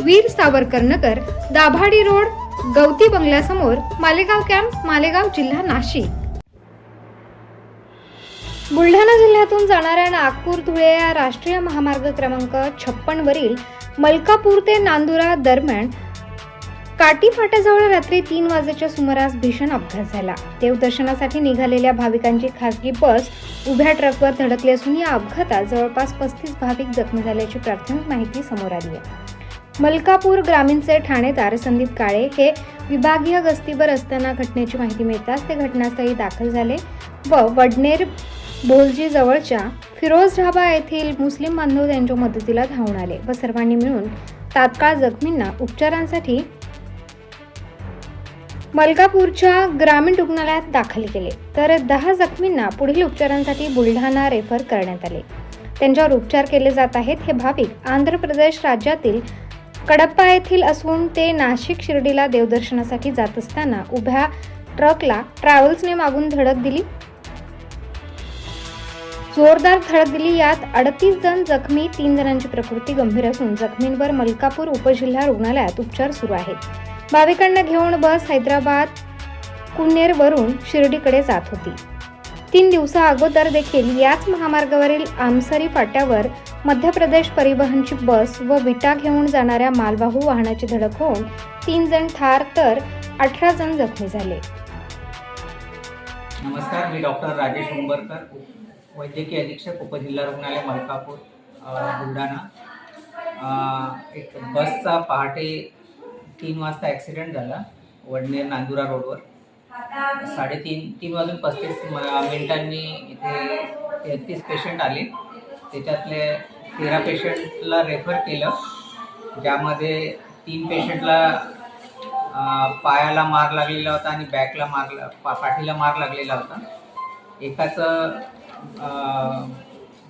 Veer Savarkar Nagar Dabhadi road गवती बंगल्यासमोर Malegaon camp Malegaon जिल्हा नाशिक. बुलढाणा जिल्ह्यातून जाणाऱ्या नागपूर धुळे या राष्ट्रीय महामार्ग क्रमांक छप्पन वरील मलकापूर ते नांदुरा दरम्यान काटी फाट्याजवळ रात्री तीन वाजेच्या सुमारास भीषण अपघात झाला. देवदर्शनासाठी निघालेल्या भाविकांची खासगी बस उभ्या ट्रकवर धडकली असून या अपघातात जवळपास पस्तीस भाविक जखमी झाल्याची प्राथमिक माहिती समोर आली आहे. मलकापूर ग्रामीणचे ठाणेदार संदीप काळे हे विभागीय गस्तीवर असताना घटनेची माहिती मिळताच ते घटनास्थळी दाखल झाले व वडनेर भोलजी जवळच्या फिरोज ढाबा येथील मुस्लिम बांधव त्यांच्या मदतीला धावून आले व सर्वांनी मिळून तात्काळ जखमींना उपचारांसाठी मलकापूरच्या ग्रामीण रुग्णालयात दाखल केले. तर दहा जखमींना पुढील उपचारांसाठी बुलढाणा रेफर करण्यात आले. त्यांच्यावर उपचार केले जात आहेत हे भाविक आंध्र प्रदेश राज्यातील कडप्पा येथील असून ते नाशिक शिर्डीला देवदर्शनासाठी जात असताना उभ्या ट्रकला ट्रॅव्हल्सने मागून धडक दिली. जोरदार धडक दिली. यात अडतीस जण जखमी तीन जणांची प्रकृती गंभीर असून जखमींवर मलकापूर उपजिल्हा रुग्णालयात उपचार सुरू आहेत. भाविकांना घेऊन बस हैदराबाद कुन्नेरवरून शिर्डीकडे जात होती. तीन दिवसा अगोदर देखील याच महामार्गावरील आमसरी फाट्यावर मध्य प्रदेश परिवहनची बस व विटा घेऊन जाणाऱ्या मालवाहू वाहनाची धडक होऊन तीन जण ठार तर अठरा जण जखमी झाले. नमस्कार मी डॉक्टर राजेश उंबरकर वैद्यकीय अधीक्षक उपजिल्हा रुग्णालय मलकापूर बुलढाणा. एक बसचा पहाटे तीन वाजता ॲक्सिडेंट झाला वडनेर नांदुरा रोडवर. साडेतीन तीन वाजून पस्तीस मिनिटांनी इथे तेहतीस पेशंट आले. त्याच्यातले तेरा पेशंटला रेफर केलं ज्यामध्ये तीन पेशंटला पायाला मार लागलेला होता आणि बॅकला मार ला- पा पाठीला मार लागलेला होता. एकाचं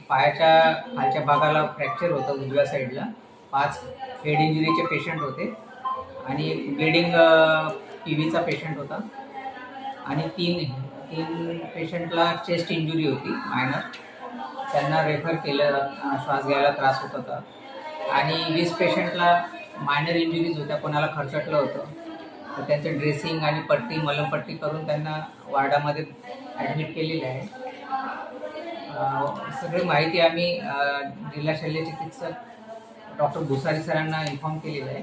पायाच्या खालच्या भागाला फ्रॅक्चर होतं उजव्या साईडला पाच हेड इंजुरीचे पेशंट होते आणि ब्लिडिंग पी व्हीचा पेशंट होता. आणि तीन तीन पेशंटला चेस्ट इंजुरी होती मायनर त्यांना रेफर केलं श्वास घ्यायला त्रास होत होता. आणि वीस पेशंटला मायनर इंजुरीज होत्या कोणाला खरचटलं होतं. तर त्यांचं ड्रेसिंग आणि पट्टी मलमपट्टी करून त्यांना वार्डामध्ये ॲडमिट केलेलं आहे. सगळी माहिती आम्ही जिल्हा शल्य चिकित्सक डॉक्टर भुसारी सरांना इन्फॉर्म केलेलं आहे.